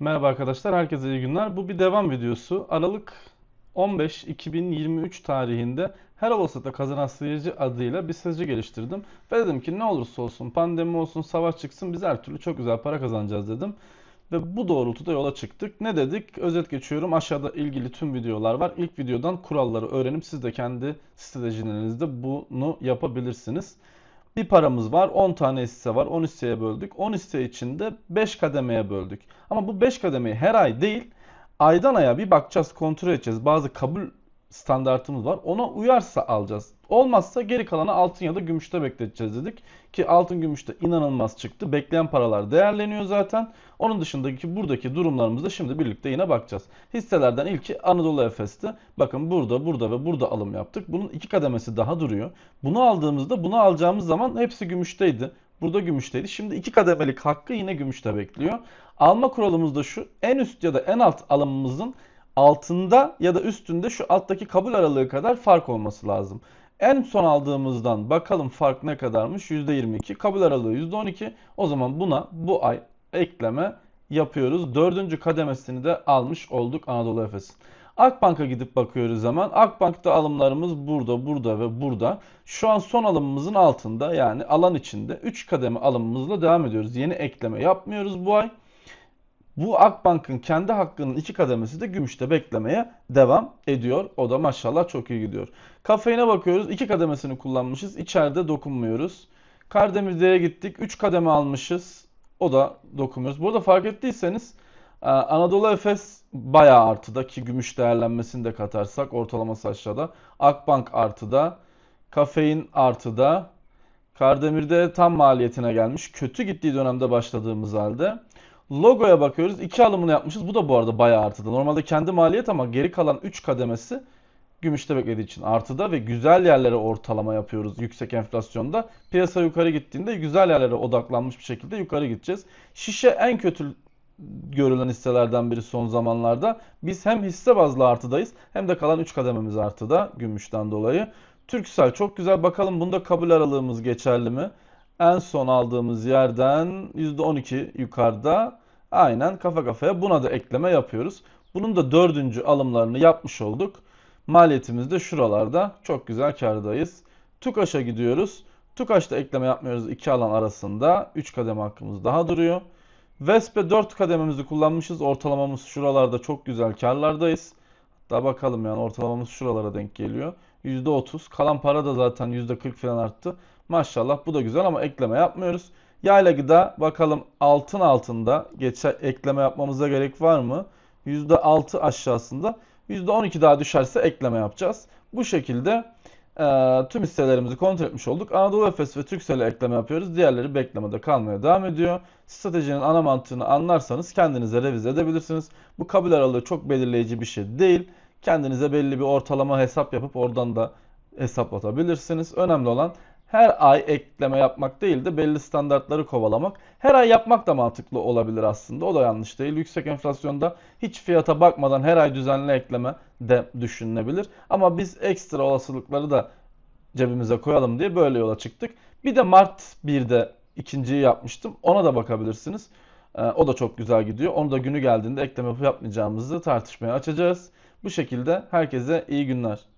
Merhaba arkadaşlar, herkese iyi günler. Bu bir devam videosu. Aralık 15 2023 tarihinde her olasılıkla kazanan seyirci adıyla bir strateji geliştirdim. Ve dedim ki ne olursa olsun, pandemi olsun, savaş çıksın biz her türlü çok güzel para kazanacağız dedim. Ve bu doğrultuda yola çıktık. Ne dedik? Özet geçiyorum. Aşağıda ilgili tüm videolar var. İlk videodan kuralları öğrenip siz de kendi stratejilerinizde bunu yapabilirsiniz. Bir paramız var. 10 tane hisse var. 10 hisseye böldük. 10 hisse içinde 5 kademeye böldük. Ama bu 5 kademeyi her ay değil, aydan aya bir bakacağız, kontrol edeceğiz. Bazı kabul standartımız var. Ona uyarsa alacağız. Olmazsa geri kalanı altın ya da gümüşte bekleteceğiz dedik. Ki altın gümüşte inanılmaz çıktı. Bekleyen paralar değerleniyor zaten. Onun dışındaki buradaki durumlarımızda şimdi birlikte yine bakacağız. Hisselerden ilki Anadolu Efes'ti. Bakın burada, burada ve burada alım yaptık. Bunun iki kademesi daha duruyor. Bunu aldığımızda bunu alacağımız zaman hepsi gümüşteydi. Burada gümüşteydi. Şimdi iki kademelik hakkı yine gümüşte bekliyor. Alma kuralımız da şu. En üst ya da en alt alımımızın altında ya da üstünde şu alttaki kabul aralığı kadar fark olması lazım. En son aldığımızdan bakalım fark ne kadarmış? %22. Kabul aralığı %12. O zaman buna bu ay ekleme yapıyoruz. Dördüncü kademesini de almış olduk Anadolu Efes'in. Akbank'a gidip bakıyoruz hemen. Akbank'ta alımlarımız burada, burada ve burada. Şu an son alımımızın altında yani alan içinde 3 kademe alımımızla devam ediyoruz. Yeni ekleme yapmıyoruz bu ay. Bu Akbank'ın kendi hakkının iki kademesi de gümüşte beklemeye devam ediyor. O da maşallah çok iyi gidiyor. Kafeine bakıyoruz. iki kademesini kullanmışız. İçeride dokunmuyoruz. Kardemir'de'ye gittik. Üç kademe almışız. O da dokunmuyoruz. Burada fark ettiyseniz e, Anadolu Efes bayağı artıda ki gümüş değerlenmesini de katarsak ortalaması aşağıda. Akbank artıda. Kafein artıda. Kardemir'de tam maliyetine gelmiş. Kötü gittiği dönemde başladığımız halde. Logoya bakıyoruz. İki alımını yapmışız. Bu da bu arada bayağı artıda. Normalde kendi maliyet ama geri kalan 3 kademesi gümüşte beklediği için artıda ve güzel yerlere ortalama yapıyoruz yüksek enflasyonda. Piyasa yukarı gittiğinde güzel yerlere odaklanmış bir şekilde yukarı gideceğiz. Şişe en kötü görülen hisselerden biri son zamanlarda. Biz hem hisse bazlı artıdayız hem de kalan 3 kadememiz artıda gümüşten dolayı. Türksel çok güzel. Bakalım bunda kabul aralığımız geçerli mi? En son aldığımız yerden %12 yukarıda aynen kafa kafaya buna da ekleme yapıyoruz. Bunun da dördüncü alımlarını yapmış olduk. Maliyetimiz de şuralarda. Çok güzel kardayız. TUKAŞ'a gidiyoruz. TUKAŞ'ta ekleme yapmıyoruz iki alan arasında. 3 kademe hakkımız daha duruyor. Vespe 4 kadememizi kullanmışız. Ortalamamız şuralarda çok güzel karlardayız. Hatta bakalım yani ortalamamız şuralara denk geliyor. %30. Kalan para da zaten %40 falan arttı. Maşallah bu da güzel ama ekleme yapmıyoruz. Yayla gıda bakalım altın altında geçe, ekleme yapmamıza gerek var mı? %6 aşağısında. %12 daha düşerse ekleme yapacağız. Bu şekilde e, tüm hisselerimizi kontrol etmiş olduk. Anadolu Efes ve Turkcell'e ekleme yapıyoruz. Diğerleri beklemede kalmaya devam ediyor. Stratejinin ana mantığını anlarsanız kendinize revize edebilirsiniz. Bu kabul aralığı çok belirleyici bir şey değil. Kendinize belli bir ortalama hesap yapıp oradan da hesaplatabilirsiniz. Önemli olan her ay ekleme yapmak değil de belli standartları kovalamak. Her ay yapmak da mantıklı olabilir aslında. O da yanlış değil. Yüksek enflasyonda hiç fiyata bakmadan her ay düzenli ekleme de düşünülebilir. Ama biz ekstra olasılıkları da cebimize koyalım diye böyle yola çıktık. Bir de Mart 1'de ikinciyi yapmıştım. Ona da bakabilirsiniz. Ee, o da çok güzel gidiyor. Onu da günü geldiğinde ekleme yapmayacağımızı tartışmaya açacağız. Bu şekilde herkese iyi günler.